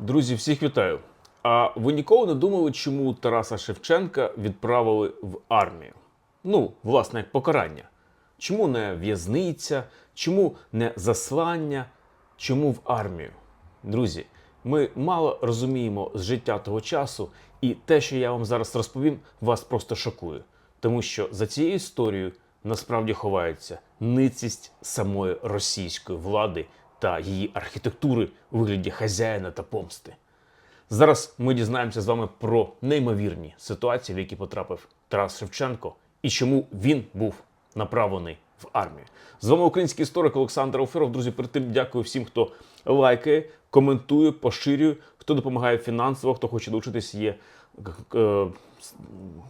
Друзі, всіх вітаю. А ви ніколи не думали, чому Тараса Шевченка відправили в армію? Ну, власне, як покарання. Чому не в'язниця, чому не заслання, чому в армію? Друзі, ми мало розуміємо з життя того часу, і те, що я вам зараз розповім, вас просто шокує. Тому що за цією історією насправді ховається ницість самої російської влади та її архітектури у вигляді хазяїна та помсти. Зараз ми дізнаємося з вами про неймовірні ситуації, в які потрапив Тарас Шевченко, і чому він був направлений в армію. З вами український історик Олександр Офіров. Друзі, перед тим дякую всім, хто лайкає, коментує, поширює, хто допомагає фінансово, хто хоче долучитись, є е,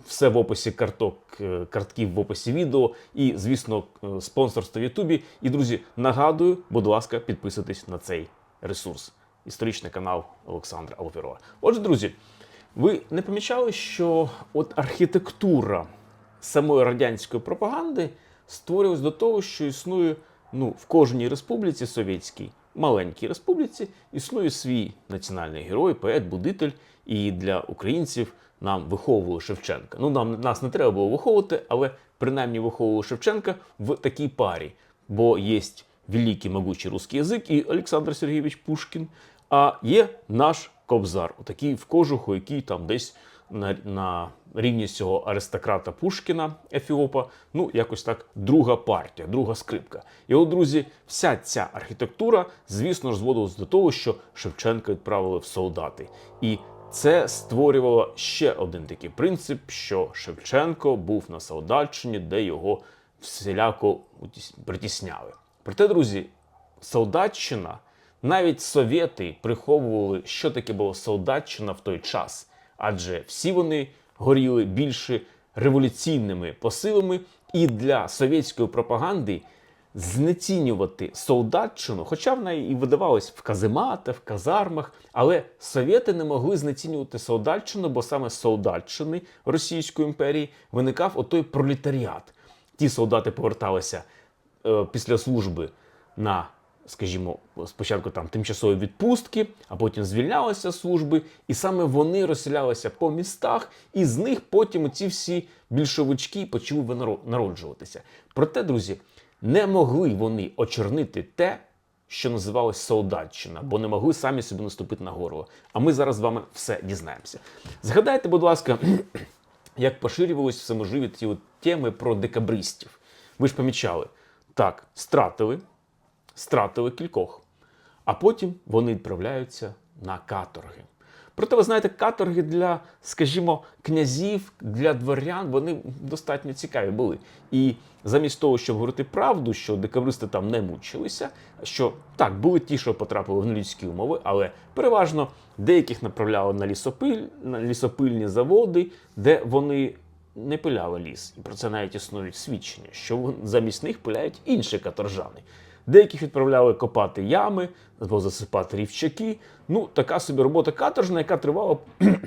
все в описі карток, е, картків в описі відео і, звісно, е, спонсорство в Ютубі. І, друзі, нагадую, будь ласка, підписуйтесь на цей ресурс. Історичний канал Олександра Алферова. Отже, друзі, ви не помічали, що от архітектура самої радянської пропаганди створювалась до того, що існує ну, в кожній республіці совєтській, маленькій республіці, існує свій національний герой, поет, будитель. І для українців нам виховували Шевченка. Ну, нам нас не треба було виховувати, але принаймні виховували Шевченка в такій парі. Бо є великий могучий русский язик і Олександр Сергійович Пушкін, а є наш кобзар, отакий в кожуху, який там десь на, на рівні цього аристократа Пушкіна, Ефіопа, ну якось так друга партія, друга скрипка. І от, друзі, вся ця архітектура, звісно ж, зводилась до того, що Шевченка відправили в солдати. І це створювало ще один такий принцип, що Шевченко був на солдатчині, де його всіляко притісняли. Проте, друзі, солдатчина, навіть совєти приховували, що таке було солдатчина в той час, адже всі вони горіли більше революційними посилами, і для совєтської пропаганди знецінювати солдатчину, хоча вона і видавалась в казематах, в казармах, але совєти не могли знецінювати солдатчину, бо саме з солдатчини Російської імперії виникав отой пролетаріат. Ті солдати поверталися е, після служби на, скажімо, спочатку там тимчасові відпустки, а потім звільнялися з служби, і саме вони розселялися по містах, і з них потім ці всі більшовички почали народжуватися. Проте, друзі, не могли вони очорнити те, що називалось солдатчина, бо не могли самі собі наступити на горло. А ми зараз з вами все дізнаємося. Згадайте, будь ласка, як поширювалися всеможливі ті от теми про декабристів. Ви ж помічали, так, стратили, стратили кількох, а потім вони відправляються на каторги. Проте, ви знаєте, каторги для, скажімо, князів, для дворян, вони достатньо цікаві були. І замість того, щоб говорити правду, що декабристи там не мучилися, що так, були ті, що потрапили в нелюдські умови, але переважно деяких направляли на лісопиль, на лісопильні заводи, де вони не пиляли ліс. І про це навіть існують свідчення, що замість них пиляють інші каторжани. Деяких відправляли копати ями або засипати рівчаки. Ну, така собі робота каторжна, яка тривала е,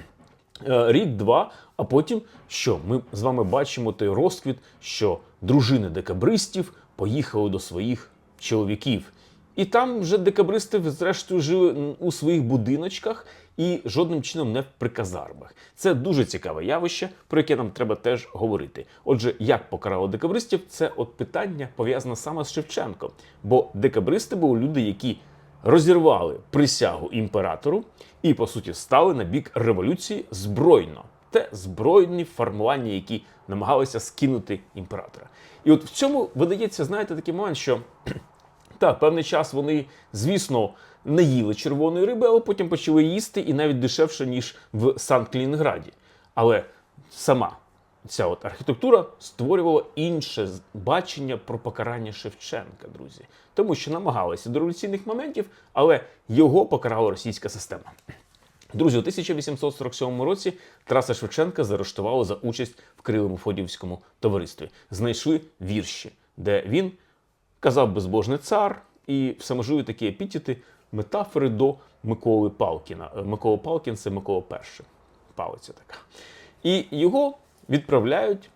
рік-два. А потім що? Ми з вами бачимо той розквіт, що дружини декабристів поїхали до своїх чоловіків. І там вже декабристи, зрештою, жили у своїх будиночках і жодним чином не при казармах. Це дуже цікаве явище, про яке нам треба теж говорити. Отже, як покарали декабристів, це от питання пов'язане саме з Шевченком. Бо декабристи були люди, які розірвали присягу імператору і, по суті, стали на бік революції збройно. Те збройні формування, які намагалися скинути імператора. І от в цьому видається, знаєте, такий момент, що так, певний час вони, звісно, не їли червоної риби, але потім почали їсти і навіть дешевше, ніж в Санкт-Клінграді. Але сама ця от архітектура створювала інше бачення про покарання Шевченка, друзі. Тому що намагалися до революційних моментів, але його покарала російська система. Друзі, у 1847 році Тараса Шевченка заарештували за участь в Кривому Фодівському товаристві. Знайшли вірші, де він казав безбожний цар і всеможливі такі епітети, метафори до Миколи Палкіна. Е, Микола Палкін це Микола І. Палиця така. І його відправляють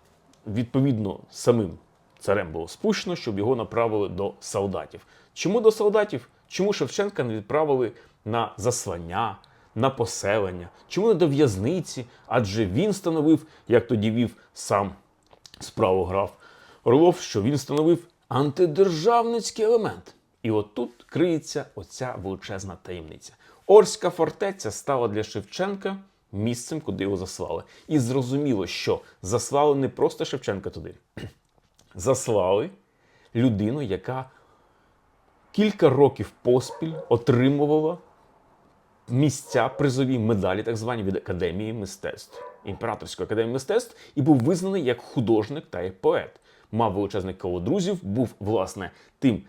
відповідно самим царем було спущено, щоб його направили до солдатів. Чому до солдатів? Чому Шевченка не відправили на заслання, на поселення? Чому не до в'язниці? Адже він становив, як тоді вів сам справу граф Орлов, що він становив антидержавницький елемент. І от тут криється оця величезна таємниця. Орська фортеця стала для Шевченка місцем, куди його заслали. І зрозуміло, що заслали не просто Шевченка туди, заслали людину, яка кілька років поспіль отримувала місця призові медалі, так звані від Академії мистецтв, імператорської академії мистецтв, і був визнаний як художник та як поет. Мав величезне коло друзів, був власне тим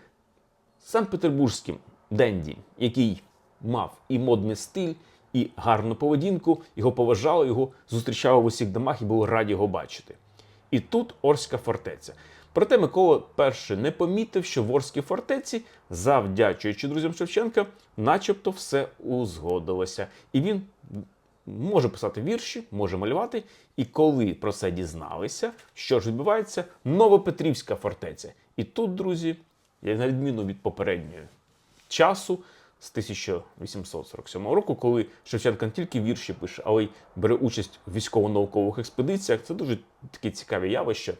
Санкт-Петербурзьким денді, який мав і модний стиль, і гарну поведінку, його поважали, його зустрічали в усіх домах і були раді його бачити. І тут Орська фортеця. Проте Микола І не помітив, що в Орській фортеці, завдячуючи друзям Шевченка, начебто все узгодилося. І він може писати вірші, може малювати. І коли про це дізналися, що ж відбувається, Новопетрівська фортеця. І тут, друзі, на відміну від попередньої часу з 1847 року, коли Шевченко не тільки вірші пише, але й бере участь в військово-наукових експедиціях. Це дуже таке цікаве явище.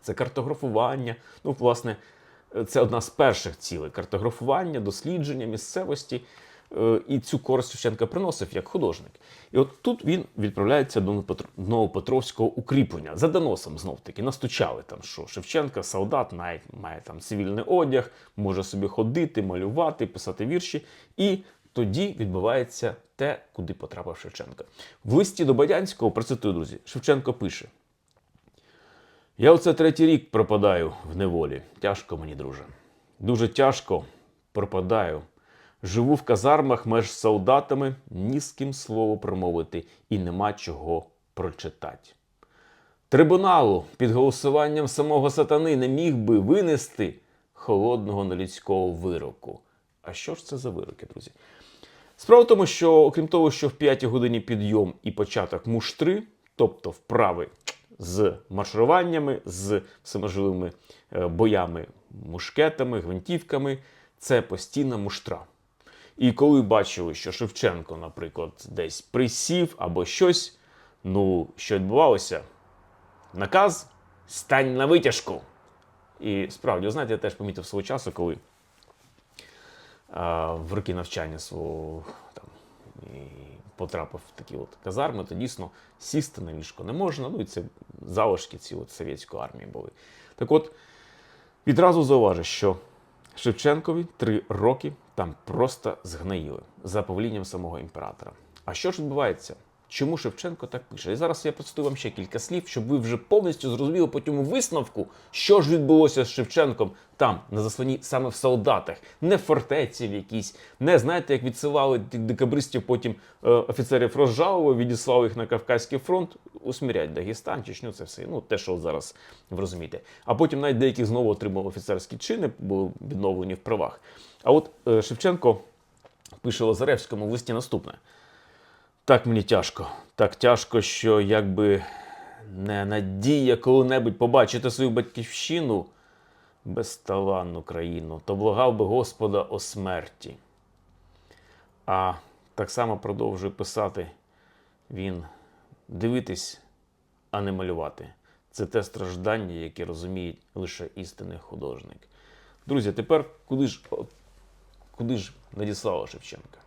Це картографування. Ну, власне, це одна з перших цілей картографування, дослідження місцевості. Е, І цю користь Шевченка приносив як художник. І от тут він відправляється до Новопетровського укріплення за доносом знов таки. Настучали там, що Шевченка, солдат, має, має там цивільний одяг, може собі ходити, малювати, писати вірші. І тоді відбувається те, куди потрапив Шевченко. В листі до Бадянського, процитую, друзі, Шевченко пише: Я оце третій рік пропадаю в неволі. Тяжко мені, друже. Дуже тяжко пропадаю. Живу в казармах меж солдатами, ні з ким слово промовити і нема чого прочитати. Трибуналу під голосуванням самого сатани не міг би винести холодного нелюдського вироку. А що ж це за вироки, друзі? Справа в тому, що окрім того, що в 5 годині підйом і початок муштри, тобто вправи з маршируваннями, з всеможливими е, боями, мушкетами, гвинтівками, це постійна муштра. І коли бачили, що Шевченко, наприклад, десь присів або щось, ну, що відбувалося? Наказ стань на витяжку. І справді, знаєте, я теж помітив свого часу, коли а, в роки навчання свого там, і потрапив в такі от казарми, то дійсно сісти на ліжко не можна. Ну і це залишки ці от совєтської армії були. Так от, відразу зауважу, що Шевченкові три роки там просто згноїли за повелінням самого імператора. А що ж відбувається? Чому Шевченко так пише? І зараз я процитую вам ще кілька слів, щоб ви вже повністю зрозуміли по цьому висновку, що ж відбулося з Шевченком там, на засланні саме в солдатах, не в фортеці в якійсь, не знаєте, як відсилали тих декабристів, потім е, офіцерів розжалували, відіслали їх на Кавказький фронт, усмірять Дагестан, Чечню, це все. Ну, те, що зараз ви розумієте. А потім навіть деякі знову отримали офіцерські чини, були відновлені в правах. А от е, Шевченко пише Лазаревському в листі наступне. Так мені тяжко. Так тяжко, що якби не надія коли-небудь побачити свою батьківщину безталанну країну, то благав би Господа о смерті. А так само продовжує писати він дивитись, а не малювати. Це те страждання, яке розуміє лише істинний художник. Друзі, тепер куди ж, куди ж надіслала Шевченка?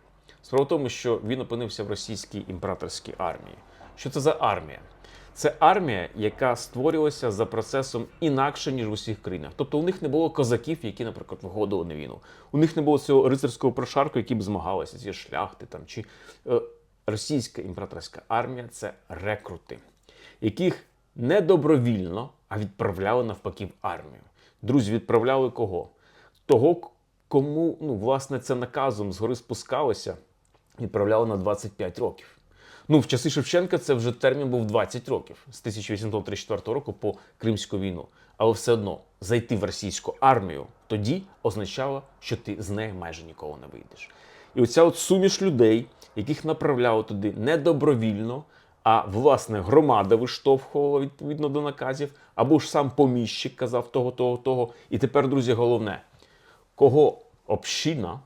Справа в тому, що він опинився в російській імператорській армії. Що це за армія? Це армія, яка створювалася за процесом інакше, ніж в усіх країнах. Тобто у них не було козаків, які, наприклад, виходили на війну. У них не було цього рицарського прошарку, які б змагалися, ці шляхти там. Чи е, російська імператорська армія це рекрути, яких не добровільно, а відправляли навпаки в армію. Друзі, відправляли кого? Того, кому ну, власне це наказом згори спускалося, відправляли на 25 років. Ну, в часи Шевченка це вже термін був 20 років з 1834 року по Кримську війну. Але все одно зайти в російську армію тоді означало, що ти з неї майже ніколи не вийдеш. І оця от суміш людей, яких направляли туди не добровільно, а власне громада виштовхувала відповідно до наказів, або ж сам поміщик казав того, того, того. І тепер, друзі, головне, кого община,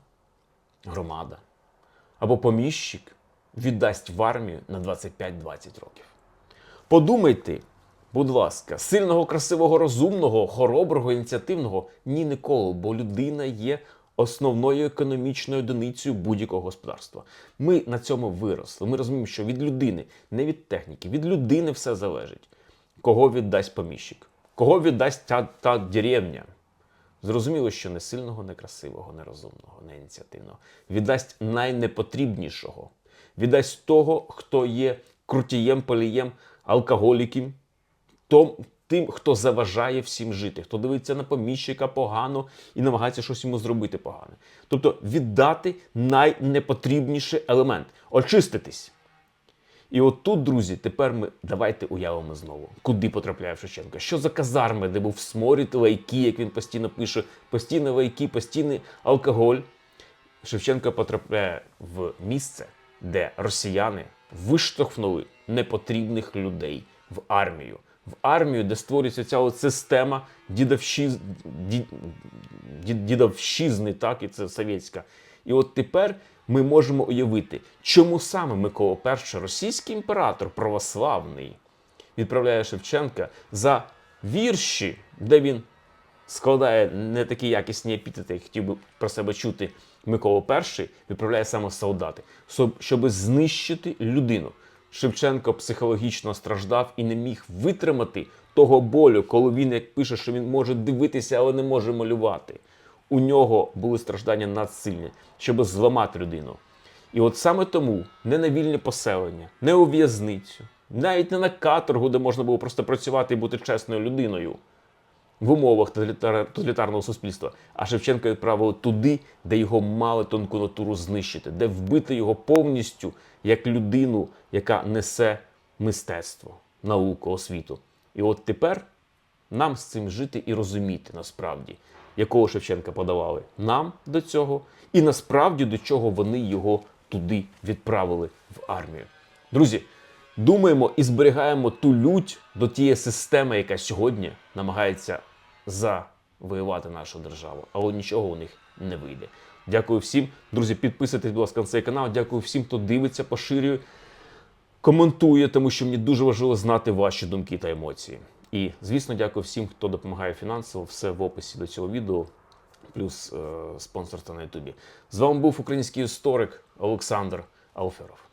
громада, або поміщик віддасть в армію на 25-20 років. Подумайте, будь ласка, сильного, красивого, розумного, хороброго, ініціативного ні ніколи, бо людина є основною економічною одиницею будь-якого господарства. Ми на цьому виросли. Ми розуміємо, що від людини, не від техніки, від людини все залежить. Кого віддасть поміщик, кого віддасть та, та деревня. Зрозуміло, що не сильного, не красивого, не ініціативного. Віддасть найнепотрібнішого. Віддасть того, хто є крутієм, полієм, алкоголіком, тим, хто заважає всім жити, хто дивиться на поміщика погано і намагається щось йому зробити погане. Тобто віддати найнепотрібніший елемент очиститись. І от тут, друзі, тепер ми давайте уявимо знову, куди потрапляє Шевченко. Що за казарми, де був сморід, лайки, як він постійно пише, постійно лайки, постійний алкоголь. Шевченко потрапляє в місце, де росіяни виштовхнули непотрібних людей в армію. В армію, де створюється ця система дідовщиз... ді... ді- дідовщизни, так, і це совєтська. І от тепер ми можемо уявити, чому саме Микола І, російський імператор православний, відправляє Шевченка за вірші, де він складає не такі якісні епітети, як хотів би про себе чути Микола І, відправляє саме солдати, щоб знищити людину. Шевченко психологічно страждав і не міг витримати того болю, коли він, як пише, що він може дивитися, але не може малювати. У нього були страждання надсильні, щоб зламати людину. І от саме тому не на вільне поселення, не у в'язницю, навіть не на каторгу, де можна було просто працювати і бути чесною людиною в умовах тоталітарного суспільства. А Шевченка відправили туди, де його мали тонку натуру знищити, де вбити його повністю як людину, яка несе мистецтво, науку, освіту. І от тепер нам з цим жити і розуміти насправді, якого Шевченка подавали нам до цього, і насправді до чого вони його туди відправили в армію. Друзі, думаємо і зберігаємо ту лють до тієї системи, яка сьогодні намагається завоювати нашу державу, але нічого у них не вийде. Дякую всім, друзі. Підписуйтесь, будь ласка, на цей канал. Дякую всім, хто дивиться, поширює, коментує, тому що мені дуже важливо знати ваші думки та емоції. І, звісно, дякую всім, хто допомагає фінансово. Все в описі до цього відео, плюс е, спонсорство на Ютубі. З вами був український історик Олександр Алферов.